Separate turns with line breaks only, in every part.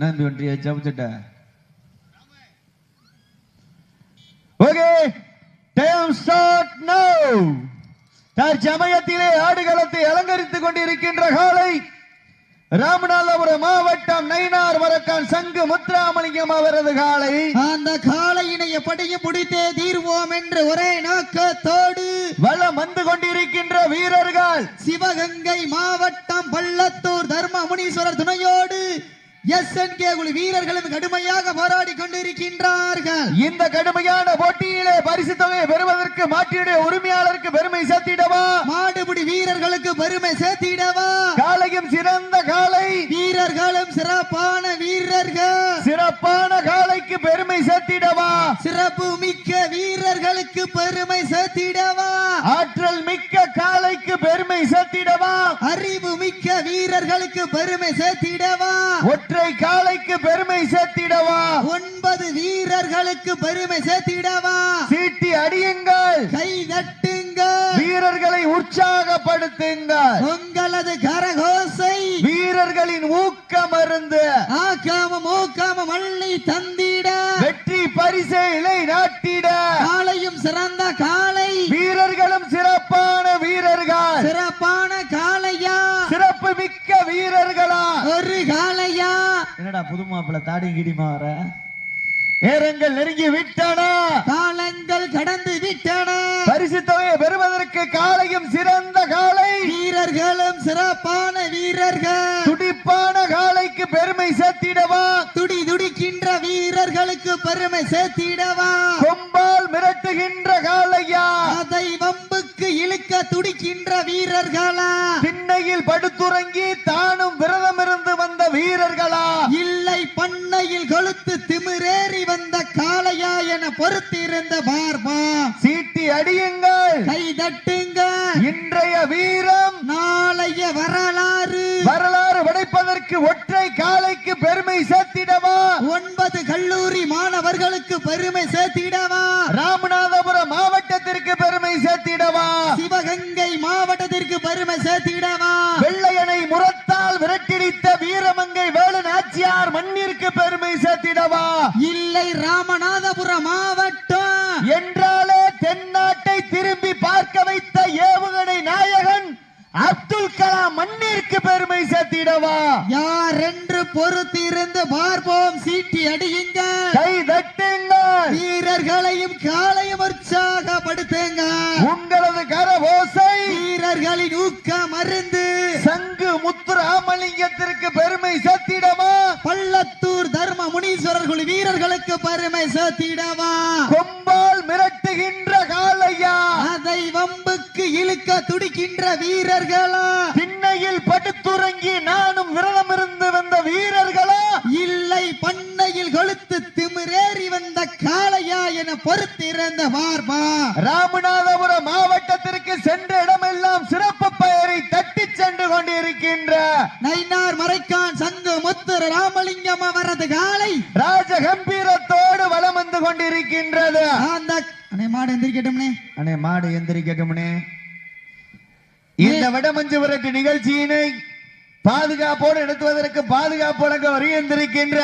நம்பி ஒன்றிய ஜபிச்சுட்ட ஓகே டைம் ஸ்டார்ட் நவ் தற்சமயத்திலே ஆடுகளத்தை அலங்கரித்துக் கொண்டிருக்கின்ற காலை ராமநாதபுரம் மாவட்டம் நயினார் வரக்கான் சங்கு முத்துராமலிங்கம் அவரது காலை.
அந்த காளையினை எப்படியும் பிடித்தே தீர்வோம் என்று ஒரே நோக்கத்தோடு
வளம் வந்து கொண்டிருக்கின்ற வீரர்கள்.
சிவகங்கை மாவட்டம் பள்ளத்தூர் தர்ம முனீஸ்வரர் துணையோடு எஸ் என் கே குழு வீரர்களும் கடுமையாக போராடி கொண்டிருக்கின்றார்கள்.
இந்த கடுமையான போட்டியிலே பரிசு தொகையை பெறுவதற்கு மாட்டினுடைய உரிமையாளருக்கு பெருமை சேர்த்திடவா?
மாடுபிடி வீரர்களுக்கு பெருமை சேர்த்திடவா?
காலையும் சிறந்த காலை.
வீரர்களும் சிறப்பான வீரர்கள்.
சிறப்பான காலைக்கு பெருமை சேர்த்திடவா?
சிறப்பு மிக்க வீரர்களுக்கு பெருமை சேர்த்திடவா?
ஆற்றல் மிக்க காலைக்கு பெருமை சேர்த்திடவா?
அறிவு வீரர்களுக்கு பெருமை சேர்த்திடவா?
ஒற்றை காலைக்கு பெருமை சேர்த்திடவா?
ஒன்பது வீரர்களுக்கு பெருமை சேர்த்திடவா?
சீட்டி அடியுங்கள்.
கை தட்டுங்க
வீரர்களை உற்சாகப்படுத்துங்கள்.
உங்களது கரகோசை.
வீரர்களின் ஊக்கம் அருந்து.
ஆக்காம மூக்காம மல்லி தந்திட.
வெற்றி பரிசை இலை நாட்டிட.
காளையும் சிறந்த காளை
வீரர்களும் சிறப்பான வீரர்கள்
சிறப்பான காளையா
சிறப்பு மிக்க வீரர்களா
ஒரு காளையா
என்னடா புது மாப்பிள்ள தாடி கிடிமா வர? நேரங்கள் நெருங்கி விட்டன.
காலங்கள் கடந்து விட்டன.
பரிசு தொகையை பெறுவதற்கு காலையும் சிறந்த காலை.
வீரர்களும் சிறப்பான வீரர்கள்.
துடிப்பான காலைக்கு பெருமை சேர்த்திடவா?
துடி துடிக்கின்ற வீரர்களுக்கு பெருமை சேர்த்திடவா?
கொம்பால் மிரட்டுகின்ற காலையா?
அதை வம்புக்கு இழுக்க துடிக்கின்ற வீரர்களா?
திண்ணையில் படுத்துறங்கி தானும் விரதம் இருந்து வந்த வீரர்களா?
இல்லை கொளுத்து திமிரேறி வந்த காளையா என பொறுத்திருந்த பார்பா
சீட்டி அடியுங்கள்.
கை தட்டுங்க.
இன்றைய வீரம்
நாளைய வரலாறு.
வரலாறு படைப்பதற்கு ஒற்றை காலைக்கு பெருமை சேர்த்திடவா?
ஒன்பது கல்லூரி மாணவர்களுக்கு பெருமை சேர்த்திடவா?
ராமநாதபுரம் மாவட்டத்திற்கு பெருமை சேர்த்திடவா?
சிவகங்கை மாவட்டத்திற்கு பெருமை சேர்த்திடவா?
நாச்சியார் மண்ணிற்கு பெருமை சேர்த்திடவா?
இல்லை ராமநாதபுரம் மாவட்டம்.
என்றாலே தென்னாட்டை திரும்பி பார்க்க வைத்த ஏவுகணை நாயகன் அப்துல் கலாம் மண்ணிற்கு பெருமை சேர்த்திடவா?
யார் என்று பொறுத்திருந்து பார்ப்போம். சீட்டி அடியுங்க
கை தட்டுங்கள்.
வீரர்களையும் காலையும் உற்சாகப்படுத்துங்க.
உங்களது கரவோசை
வீரர்களின் ஊக்கம் அருந்து.
சங்கு முத்துராமலிங்கத்திற்கு பெருமை
முனீஸ்வரர் குழு வீரர்களுக்கு பெருமை சேர்த்திடவா?
கொம்பால் மிரட்டுகின்ற காலையா
அதை வம்புக்கு இழுக்க துடிக்கின்ற வீரர்களா?
திண்ணையில் படுத்துறங்கி நானும் விரதம் இருந்து வந்த வீரர்களா?
இல்லை பண்ணையில் கொளுத்து திமிரேறி வந்த காளையா என பொறுத்திருந்த பார்பா
ராமநாதபுரம் மாவட்டத்திற்கு சென்ற இடமெல்லாம் சிறப்பு பெயரை தட்டி சென்று கொண்டிருக்கின்ற
நைனார் மறைக்கான் சங்கு முத்துர ராமலிங்கம் அவரது காலை
ராஜ கம்பீரத்தோடு வலம் வந்து கொண்டிருக்கின்றது
அந்த அண்ணே மாடு எந்திரிக்கட்டும்னே.
அண்ணே மாடு எந்திரிக்கட்டும்னே. இந்த வடமஞ்சு விரட்டு நிகழ்ச்சியினை பாதுகாப்போடு நடத்துவதற்கு பாதுகாப்போடு வருகின்றிருக்கின்ற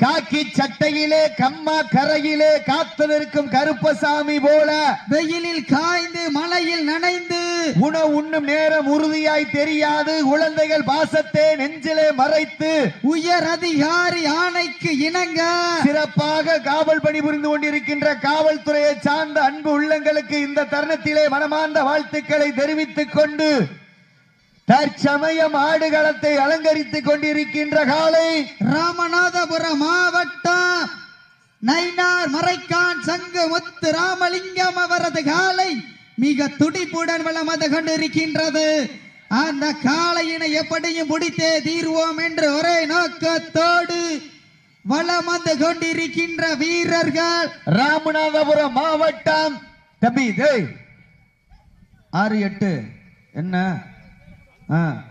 காக்கி சட்டையிலே கம்மா கரையிலே காத்ததற்கும் கருப்பசாமி போல
வெயிலில் காய்ந்து மழையில் நனைந்து
உணவு உண்ணும் நேரம் உறுதியாய் தெரியாது. குழந்தைகள் பாசத்தை நெஞ்சிலே மறைத்து
உயர் அதிகாரி ஆணைக்கு இணங்க.
சிறப்பாக காவல் பணி புரிந்து கொண்டிருக்கின்ற காவல்துறையை சார்ந்த அன்பு உள்ளங்களுக்கு இந்த தருணத்திலே மனமார்ந்த வாழ்த்துக்களை தெரிவித்துக் கொண்டு தற்சமயம் ஆடுகளத்தை அலங்கரித்துக் கொண்டிருக்கின்ற காலை
ராமநாதபுரம் மாவட்டம் நைனார் மறைக்கான் சங்கு முத்து ராமலிங்கம் அவரது காலை மிக துடிப்புடன் வளம் வந்து கொண்டிருக்கின்றது. அந்த காளையினை எப்படியும் பிடித்தே தீர்வோம் என்று ஒரே நோக்கத்தோடு வளம் வந்து கொண்டிருக்கின்ற வீரர்கள்
ராமநாதபுரம் மாவட்டம். தம்பி ஆறு எட்டு. என்ன? ஆ.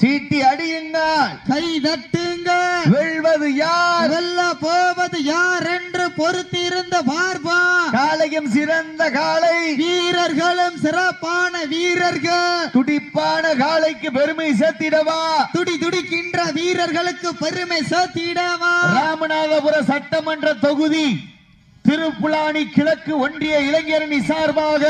சீட்டி அடியுங்கள்.
கை தட்டுங்க
வெல்வது யார்?
வெல்ல போவது யார் என்று பொறுத்திருந்த பார்ப்பா.
காளையும் சிறந்த காளை.
வீரர்களும் சிறப்பான வீரர்கள்.
துடிப்பான காளைக்கு பெருமை சேர்த்திடவா?
துடி துடிக்கின்ற வீரர்களுக்கு பெருமை சேர்த்திடவா?
ராமநாதபுர சட்டமன்ற தொகுதி திருப்புலானி கிழக்கு ஒன்றிய இளைஞரணி சார்பாக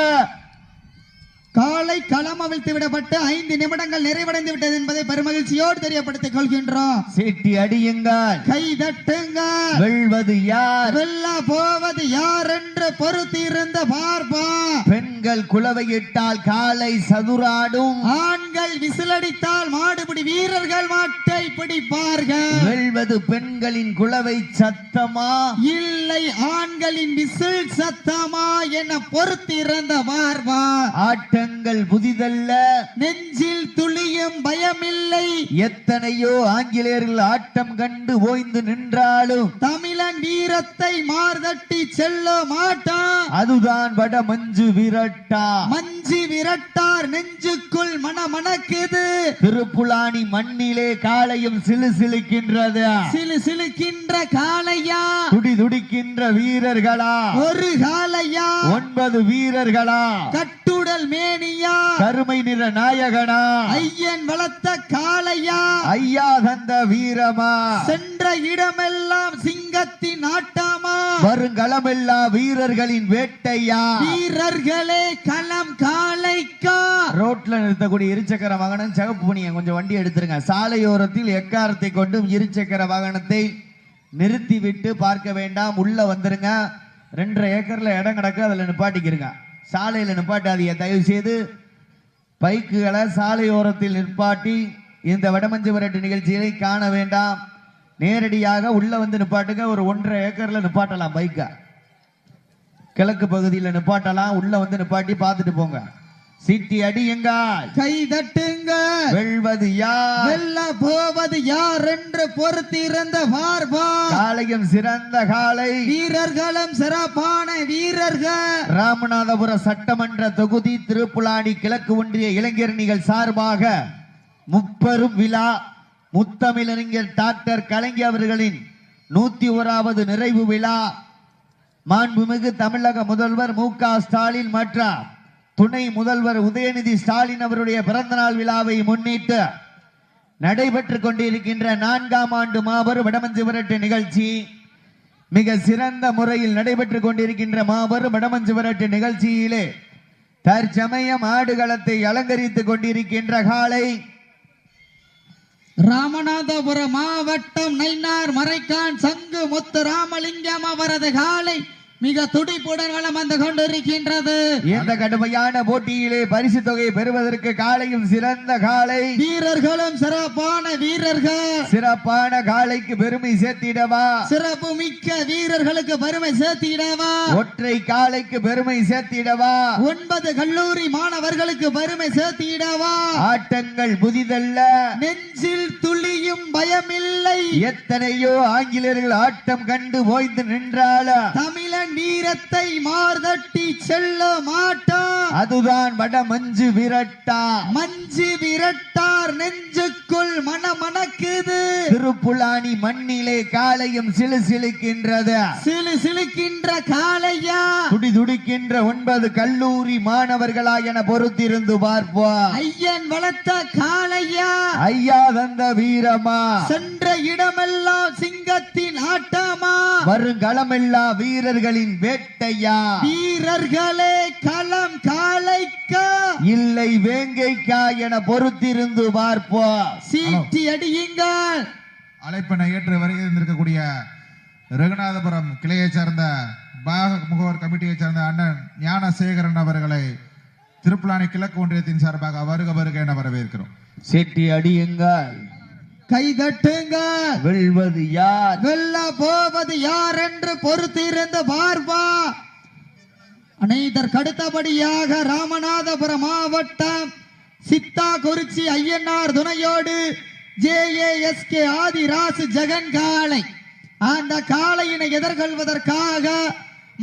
காலை களம் அவிழ்த்து விடப்பட்டு ஐந்து நிமிடங்கள் நிறைவடைந்து விட்டது என்பதை பெருமகிழ்ச்சியோடு தெரியப்படுத்திக் கொள்கின்றோம்.
சீட்டி அடியுங்கள்.
கை தட்டுங்க
வெல்வது யார்?
வெல்ல போவது யார் என்று பொறுத்திருந்த பார்ப்பா.
பெண்கள் குலவையிட்டால் காலை சதுராடும்.
ஆண்கள் விசிலடித்தால் மாடுபிடி வீரர்கள் மாட்டை பிடிப்பார்கள்.
வெல்வது பெண்களின் குலவை சத்தமா?
இல்லை ஆண்களின் விசில் சத்தமா என பொறுத்திருந்த பார்ப்பா.
ஆட்டங்கள் புதிதல்ல.
நெஞ்சில் துளியும் பயமில்லை.
எத்தனையோ ஆங்கிலேயர்கள் ஆட்டம் கண்டு ஓய்ந்து நின்றாலும்
தமிழன் வீரத்தை மார்தட்டி செல்ல மாட்டான்.
அதுதான் வட மஞ்சு விரட்டா.
மஞ்சி விரட்டார் நெஞ்சுக்குள் மன மணக்குது
திருப்புலானி மண்ணிலே காளையும் சிலு சிலுக்கின்றது.
சிலு சிலுக்கின்ற காளையா?
துடி துடிக்கின்ற வீரர்களா?
ஒரு காளையா?
ஒன்பது வீரர்களா?
கட்டுடல் மேனியா
கருமை நிற நாயகனா.
ஐயன் வளர்த்த காளையா.
ஐயா தந்த வீரமா.
சென்ற இடமெல்லாம் சிங்கத்தின் ஆட்டமா.
வருங்களமெல்லா வீரர்களின் வேட்டையா.
வீரர்களே களம் காளைக்கா.
ரோட்ல நிறுத்தக்கூடிய இருசக்கர வாகனம் சிவப்பு பணியை கொஞ்சம் வண்டி எடுத்துருங்க. சாலையோரத்தில் எக்காரத்தை கொண்டும் இருசக்கர வாகனத்தை நிறுத்தி விட்டு பார்க்க வேண்டாம். உள்ள வந்துருங்க. ரெண்டரை ஏக்கர்ல இடம் கிடக்கு அதுல நிப்பாட்டிக்கிறங்க சாலையில் நிப்பாட்டாதீங்க. தயவு செய்து பைக்குகளை சாலையோரத்தில் நிற்பாட்டி இந்த வடமஞ்சு விரட்டு நிகழ்ச்சியை காண வேண்டாம். நேரடியாக உள்ள வந்து நிப்பாட்டுங்க. ஒரு ஒன்றரை ஏக்கர்ல நிப்பாட்டலாம் பைக்கை. கிழக்கு பகுதியில் நிப்பாட்டலாம். உள்ள வந்து நிப்பாட்டி பார்த்துட்டு போங்க. சீட்டி அடியுங்கள்
கை தட்டுங்க.
வெல்வது யார்?
வெல்ல போவது யார் என்று பொறுத்திருந்த பார்ப்பா
காளையும் சிறந்த காளை.
வீரர்களும் சிறப்பான வீரர்கள்.
ராமநாதபுர சட்டமன்ற தொகுதி திருப்புலானி கிழக்கு ஒன்றிய இளைஞரணிகள் சார்பாக முப்பெரும் விழா. முத்தமிழறிஞர் டாக்டர் கலைஞர் அவர்களின் நூத்தி ஓராவது நிறைவு விழா. மாண்புமிகு தமிழக முதல்வர் மு க ஸ்டாலின் மற்றும் துணை முதல்வர் உதயநிதி ஸ்டாலின் அவருடைய பிறந்தநாள் விழாவை முன்னிட்டு நடைபெற்றுக் கொண்டிருக்கின்ற நான்காம் ஆண்டு மாபெரும் வடமஞ்சு விரட்டு நிகழ்ச்சி மிக சிறந்த முறையில் நடைபெற்றுக் கொண்டிருக்கின்ற மாபெரும் வடமஞ்சு விரட்டு நிகழ்ச்சியிலே தற்சமயம் ஆடுகளத்தை அலங்கரித்துக் கொண்டிருக்கின்ற காலை
ராமநாதபுரம் மாவட்டம் நைனார் மறைக்கான் சங்கு முத்து ராமலிங்கம் அவரது காலை மிக துடிப்புடன் வளம் வந்து கொண்டிருக்கின்றது.
இந்த கடுமையான போட்டியிலே பரிசு தொகை பெறுவதற்கு காலையும் சிறந்த காலை.
வீரர்களும் சிறப்பான வீரர்கள்.
சிறப்பான காலைக்கு பெருமை சேர்த்திடவா?
சிறப்பு மிக்க வீரர்களுக்கு பெருமை சேர்த்திடவா?
ஒற்றை காலைக்கு பெருமை சேர்த்திடவா?
ஒன்பது கல்லூரி மாணவர்களுக்கு பெருமை சேர்த்திடவா?
ஆட்டங்கள் புதிதல்ல.
நெஞ்சில் துளியும் பயமில்லை.
எத்தனையோ ஆங்கிலேயர்கள் ஆட்டம் கண்டு ஓய்ந்து நின்றாலும்
தமிழன் வீரத்தை மார்தட்டி செல்ல மாட்டான்
அதுதான் வட மஞ்சு விரட்டா.
மஞ்சு விரட்டார் நெஞ்சுக்குள் மனமணக்குது.
திருப்புலானி மண்ணிலே காலையும் சிலு சிலுக்கின்றது.
சிலு சிலுக்கின்ற காளையா?
துடி துடிக்கின்ற ஒன்பது கல்லூரி மாணவர்களா என பொறுத்திருந்து பார்ப்போம்.
ஐயன் வளர்த்த காளையா?
ஐயா தந்த வீரமா?
சென்ற இடமெல்லாம் சிங்கத்தின் ஆட்டமா?
வருங்களமெல்லா வீரர்களின் வேட்டையா?
வீரர்களே களம் காளைக்கா.
இல்லை வேங்கைக்கா என பொறுத்திருந்து பார்ப்போம்.
சீட்டி அடியுங்கள்.
அழைப்பினை ஏற்று வருகை இருந்திருக்கக்கூடிய ரகுநாதபுரம் கிளையைச் சேர்ந்த பாக முகவர் கமிட்டியைச் சேர்ந்த அண்ணன் ஞானசேகரன் அவர்களை திருப்புலானி கிழக்கு ஒன்றியத்தின் சார்பாக வருக வருக என வரவேற்கிறோம்.
செட்டி அடியுங்கள்.
கை தட்டுங்கள்
வெல்வது யார்?
வெல்ல போவது யார் என்று பொறுத்திருந்த பார்ப்பா. அனைதற்கு அடுத்தபடியாக ராமநாதபுரம் மாவட்டம் சித்தா குறிச்சி ஐயனார் துணையோடு ஜேஏஎஸ்கே ஆதிராசு ஜெகன் காளை. அந்த காளையினை எதிர்கொள்வதற்காக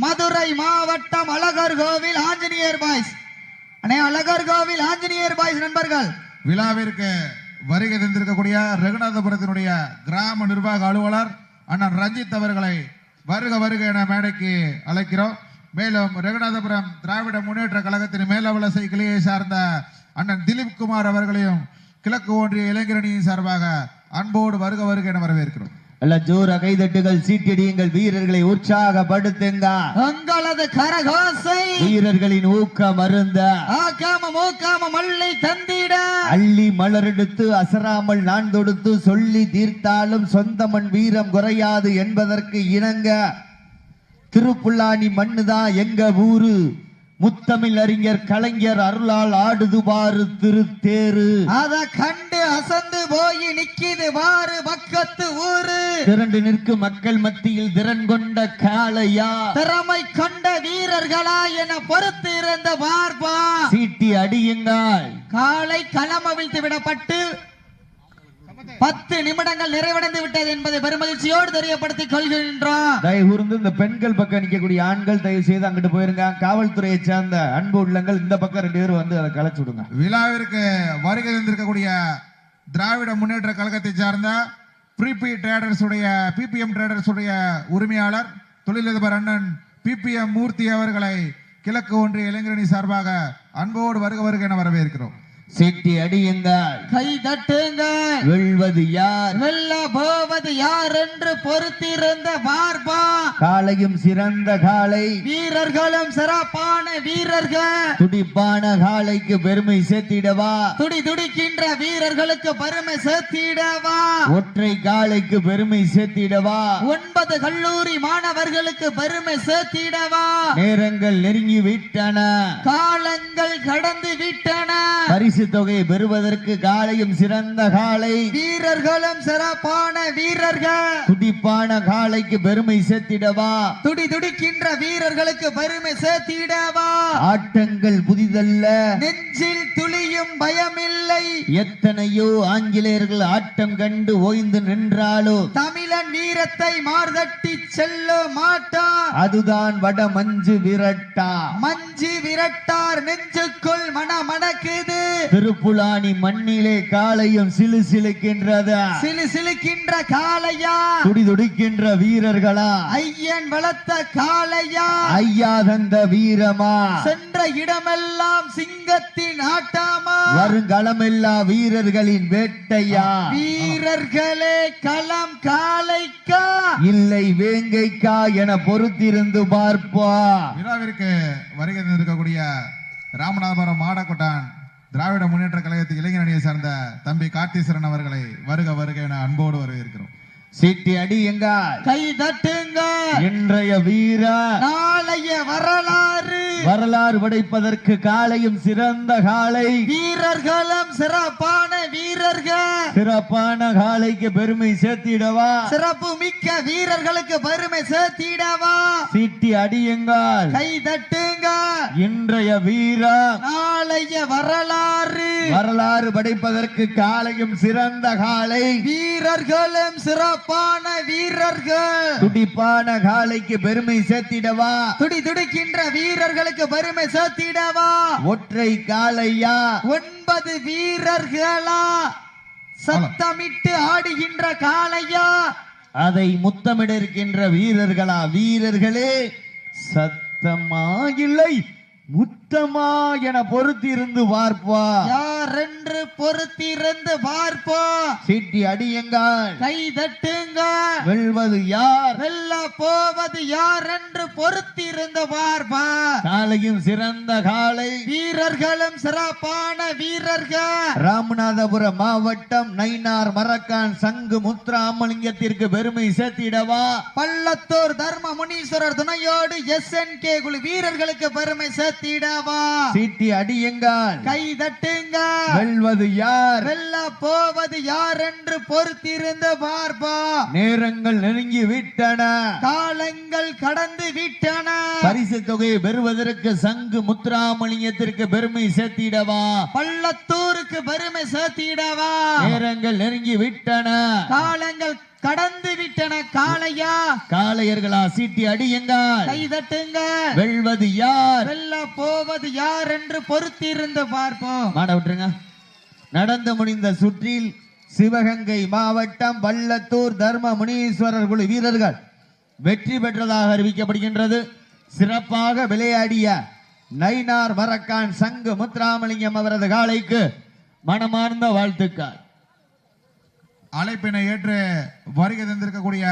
மதுரை மாவட்டம் அழகர் கோவில் ஆஞ்சநேயர் பாய்ஸ். அண்ணே அழகர் கோவில் ஆஞ்சநேயர் பாய்ஸ் நண்பர்கள்.
விழாவிற்கு வருகை தந்திருக்கக்கூடிய ரகுநாதபுரத்தினுடைய கிராம நிர்வாக அலுவலர் அண்ணன் ரஞ்சித் அவர்களை வருக வருக என மேடைக்கு அழைக்கிறோம். மேலும் ரகுநாதபுரம் திராவிட முன்னேற்ற கழகத்தின் மேலவலசை கிளையை சார்ந்த அண்ணன் திலீப் குமார் அவர்களையும் கிழக்கு ஒன்றிய இளைஞரணியின் சார்பாக அன்போடு வருக வருக என வரவேற்கிறோம்.
நல்ல ஜோர கைதட்டுகள் சீட்டடியுங்கள். வீரர்களை உற்சாகப்படுத்துங்க.
உங்களது கரகோசை
வீரர்களின் ஊக்கம் அருந்த.
ஆக்காம மூக்காம மல்லை தந்திட.
அள்ளி மலரெடுத்து அசராமல் நான் தொடுத்து சொல்லி தீர்த்தாலும் சொந்த மண் வீரம் குறையாது என்பதற்கு இணங்க. திருப்புல்லானி மண்ணுதான் எங்க ஊரு? முத்தமிழ் அறிஞர் கலைஞர் அருளால் ஆடுது பாரு திருத்தேரு
அத கண்டு அசந்து போய் நிக்கிது வாரு பக்கத்து ஊரு.
திரண்டு நிற்கும் மக்கள் மத்தியில் திறன் கொண்ட காளையா.
திறமை கொண்ட வீரர்களா என பொறுத்து இருந்த பார்ப்பா.
சீட்டி அடியுங்கள்
காலை களம் அவிழ்த்து விடப்பட்டு பத்து நிமிடங்கள் நிறைவடைந்து விட்டது என்பதை பெருமகிழ்ச்சியோடு தெரியப்படுத்திக் கொள்கின்றோம்.
தயவு கூர்ந்து இந்த பெண்கள் பக்கம் நிக்கக்கூடிய ஆண்கள் தயவு செய்து அங்கிட்டு போயிருங்க. காவல்துறையை சேர்ந்த அன்பு உள்ளங்கள் இந்த பக்கம் ரெண்டு பேரும் வந்து அதை கலைச்சு விடுங்க.
விழாவிற்கு வருகை தந்திருக்கக்கூடிய திராவிட முன்னேற்ற கழகத்தை சார்ந்த ப்ரீபி ட்ரேடர்ஸ் உடைய பிபிஎம் ட்ரேடர்ஸ் உடைய உரிமையாளர் தொழிலதிபர் அண்ணன் பிபிஎம் மூர்த்தி அவர்களை கிழக்கு ஒன்றிய இளைஞரணி சார்பாக அன்போடு வருக வருக என வரவேற்கிறோம்.
சீட்டி அடியுங்கள்.
கை தட்டுங்கள்.
வெல்வது யார்?
வெல்ல போவது யார் என்று பொறுத்திருந்த பார்ப்பா.
காளையும் சிறந்த காளை.
வீரர்களும் சிறப்பான வீரர்கள்.
துடிப்பான காளைக்கு பெருமை சேர்த்திடவா?
துடி துடிக்கின்ற வீரர்களுக்கு பெருமை சேர்த்திடவா?
ஒற்றை காளைக்கு பெருமை சேர்த்திடவா?
ஒன்பது கல்லூரி மாணவர்களுக்கு பெருமை சேர்த்திடவா?
நேரங்கள் நெருங்கி விட்டன.
காலங்கள் கடந்து விட்டன.
பரிசு தொகையை பெறுவதற்கு காளையும் சிறந்த காளை
வீரர்களும் சிறப்பான வீரர்கள்.
துடிப்பான காளைக்கு பெருமை சேர்த்திடவா?
துடி துடிக்கின்ற வீரர்களுக்கு பெருமை சேர்த்திடவா?
ஆட்டங்கள் புதிதல்ல.
நெஞ்சில் துளியும் பயமில்லை.
எத்தனையோ ஆங்கிலேயர்கள் ஆட்டம் கண்டு ஓய்ந்து நின்றாலோ?
தமிழன் வீரத்தை மார்தட்டி செல்ல மாட்டான்
அதுதான் வட மஞ்சு விரட்டா.
மஞ்சு விரட்டார் நெஞ்சுக்குள் மனமணக்குது.
திருப்புலானி மண்ணிலே காளையும் சிலு சிலுக்கின்றது.
சிலு சிலுக்கின்ற காளையா?
துடி துடிக்கின்ற வீரர்களா?
ஐயன் வளர்த்த காளையா?
ஐயா தந்த வீரமா?
சென்ற இடமெல்லாம் சிங்கத்தின் ஆட்டாமா?
வருங்களமெல்லா வீரர்களின் வேட்டையா?
வீரர்களே களம் காளைக்கா?
இல்லை வேங்கைக்கா என பொறுத்திருந்து பார்ப்பா
விழாவிற்கு வருகை தந்திருக்கக்கூடிய ராமநாதபுரம் மாடக்கொட்டான் திராவிட முன்னேற்ற கழகத்து இளைஞரணியை சார்ந்த தம்பி கார்த்தீஸ்வரன் அவர்களை வருக வருக என அன்போடு வரவேற்கிறோம்.
சீட்டி அடியுங்கள்
கை தட்டுங்க
இன்றைய வீர.
நாளைய வரலாறு.
வரலாறு படைப்பதற்கு காளையும் சிறந்த காளை
வீரர்களும் சிறப்பான வீரர்கள்.
சிறப்பான காளைக்கு பெருமை சேர்த்திடவா?
சிறப்பு மிக்க வீரர்களுக்கு பெருமை சேர்த்திடவா?
சீட்டி அடியுங்கள்.
கை தட்டுங்க
இன்றைய வீர
நாளைய வரலாறு.
வரலாறு படைப்பதற்கு காளையும் சிறந்த காளை
வீரர்களும் சிறப்பான வீரர்கள்.
துடிப்பான காளைக்கு பெருமை சேர்த்திடவா?
துடி துடிக்கின்ற வீரர்களுக்கு பெருமை சேர்த்திடவா?
ஒற்றை காளையா
ஒன்பது வீரர்களா? சத்தமிட்டு ஆடுகின்ற காளையா
அதை முத்தமிட இருக்கின்ற வீரர்களா? வீரர்களே சத்தமா இல்லை முத்தமா என பொறுத்திருந்து பார்ப்பா
யார் என்று பொறுத்திருந்து பார்ப்போம்
சீட்டி அடியுங்கள்.
கை தட்டுங்க
வெல்வது யார்?
வெல்ல போவது யார் என்று பொறுத்திருந்து பார்ப்பா
காளையும் சிறந்த காளை
வீரர்களும் சிறப்பான வீரர்கள்.
ராமநாதபுரம் மாவட்டம் நைனார் மரக்கான் சங்கு முத்ராமலிங்கத்திற்கு பெருமை சேர்த்திடவா?
பள்ளத்தூர் தர்ம முனீஸ்வரர் துணையோடு எஸ் என் கே குழு வீரர்களுக்கு பெருமை சேர்த்திடவா?
சீட்டி அடியுங்கள்.
கை தட்டுங்க
வெல்வது யார்?
வெல்ல போவது யார் என்று பொறுத்திருந்து பார்ப்பா.
நேரங்கள் நெருங்கி விட்டன.
காலங்கள் கடந்து விட்டன.
பரிசு தொகையை பெறுவதற்கு சங்கு முத்ராமலிங்கத்திற்கு பெருமை சேர்த்திடவா?
பள்ளத்தூருக்கு பெருமை சேர்த்திடவா?
நேரங்கள் நெருங்கி விட்டன.
காலங்கள் கடந்து விட்டன காளையா?
காளையர்களா சீட்டி அடியுங்கள்.
கை தட்டுங்க
வெல்வது யார்?
வெல்ல போவது யார் என்று பொறுத்திருந்து பார்ப்போம்.
மாட விட்டுருங்க நடந்து முடிந்த சுற்றில் சிவகங்கை மாவட்டம் வள்ளத்தூர் தர்ம முனீஸ்வரர் குழு வீரர்கள் வெற்றி பெற்றதாக அறிவிக்கப்படுகின்றது. சிறப்பாக விளையாடிய நைனார் மரக்கான் சங்கு முத்துராமலிங்கம் அவரது காலைக்கு மனமார்ந்த வாழ்த்துக்கள்.
அழைப்பினை ஏற்று வருகை தந்திருக்கக்கூடிய